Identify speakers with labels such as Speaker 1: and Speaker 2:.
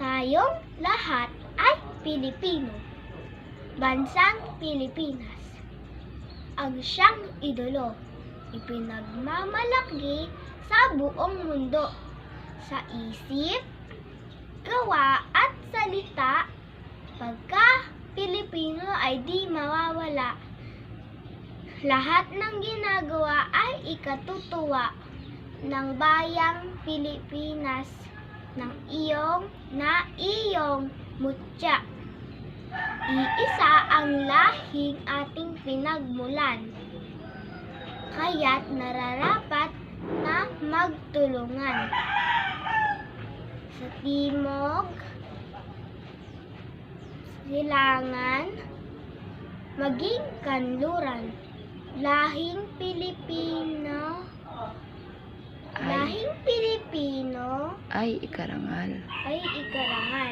Speaker 1: Tayong lahat ay Pilipino. Bansang Pilipinas. Ang siyang idolo. Ipinagmamalaki sa buong mundo. Sa isip, gawa at salita, pagka Pilipino ay di mawawala. Lahat ng ginagawa ay ikatutuwa ng bayang Pilipinas ng iyong na iyong mutya. Iisa ang lahing ating pinagmulan. Kaya't nararapat na magtulungan. Sa timog, silangan, maging kanluran. Lahing Pilipino,
Speaker 2: Ay, ikarangal.
Speaker 1: ay ikarangan.